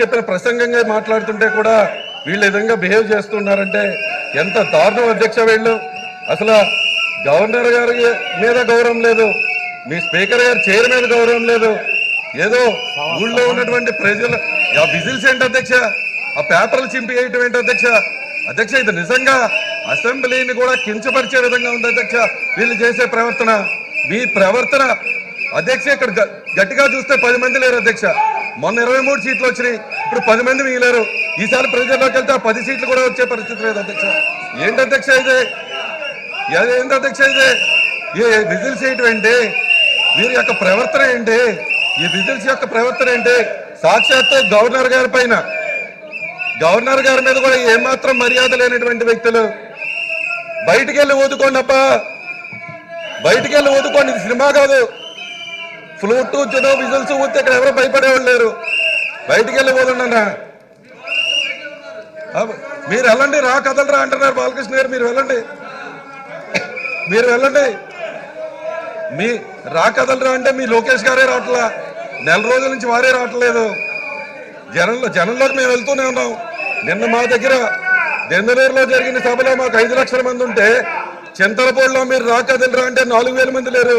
చెప్పిన ప్రసంగంగా మాట్లాడుతుంటే కూడా వీళ్ళు విధంగా బిహేవ్ చేస్తున్నారంటే ఎంత దారుణం అధ్యక్ష వీళ్ళు. అసలు గవర్నర్ గారి మీద గౌరవం లేదు మీ స్పీకర్ గారి చైర్ మీద గౌరవం లేదు. ఏదో ఊళ్ళో ఉన్నటువంటి ప్రజలు ఆ విజిల్స్ ఏంటి అధ్యక్ష? ఆ పేపర్లు చింపి వేయటం ఏంటి అధ్యక్ష? అధ్యక్ష ఇది నిజంగా అసెంబ్లీని కూడా కించపరిచే విధంగా ఉంది అధ్యక్ష వీళ్ళు చేసే ప్రవర్తన. మీ ప్రవర్తన అధ్యక్ష ఇక్కడ గ- గట్టిగా చూస్తే పది మంది లేరు అధ్యక్ష. మొన్న ఇరవై మూడు సీట్లు వచ్చినాయి. ఇప్పుడు పది మంది మిగిలారు. ఈసారి ప్రజల్లోకి వెళ్తే ఆ పది సీట్లు కూడా వచ్చే పరిస్థితి లేదు అధ్యక్ష. ఏంటి అధ్యక్ష ఇది? ఏంటి అధ్యక్ష ఇది? ఏ విజిల్స్ ఏంటి ఏంటి వీరి యొక్క ప్రవర్తన ఏంటి? ఈ విజిల్స్ యొక్క ప్రవర్తన ఏంటి? సాక్షాత్ గవర్నర్ గారి పైన. గవర్నర్ గారి మీద కూడా ఏమాత్రం మర్యాద లేనటువంటి వ్యక్తులు. బయటికి వెళ్ళి ఊదుకోండి అప్ప బయటికి వెళ్ళి ఊదుకోండి. ఇది సినిమా కాదు. ఫ్లూటు చెడో విజిల్స్ పోతే ఇక్కడ ఎవరు భయపడేవాళ్ళు లేరు. బయటికి వెళ్ళి మీరు వెళ్ళండి రా కదలరా అంటున్నారు బాలకృష్ణ గారు. మీరు వెళ్ళండి. మీరు వెళ్ళండి. మీ రా కదలరా అంటే మీ లోకేష్ గారే రావట్లా. నెల రోజుల నుంచి వారే రావట్లేదు. జనంలో జనంలోకి మేము వెళ్తూనే ఉన్నాం. నిన్న మా దగ్గర దెందలూరులో జరిగిన సభలో మాకు ఐదు లక్షల మంది ఉంటే చింతలపూడిలో మీరు రా కదలరా అంటే నాలుగు వేల మంది లేరు.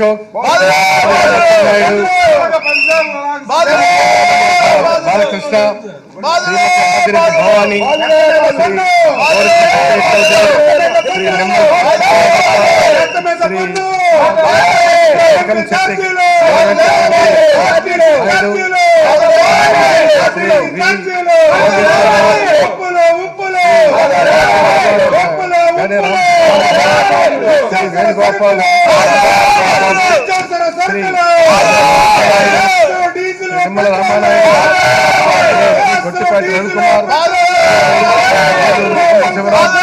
అశోక్. బాలకృష్ణ. భవాని శ్రీ గౌరవ వెంకటేశ్వర శ్రీ నిమ్మ శ్రీ జగన్ శెట్టి శ్రీ వి గణే రామ్ శ్రీ వేణుగోపాల్ శ్రీ నిమ్మల రామానాయుడు శ్రీ గొట్టిపాటి రవికుమార్ శివరాజ్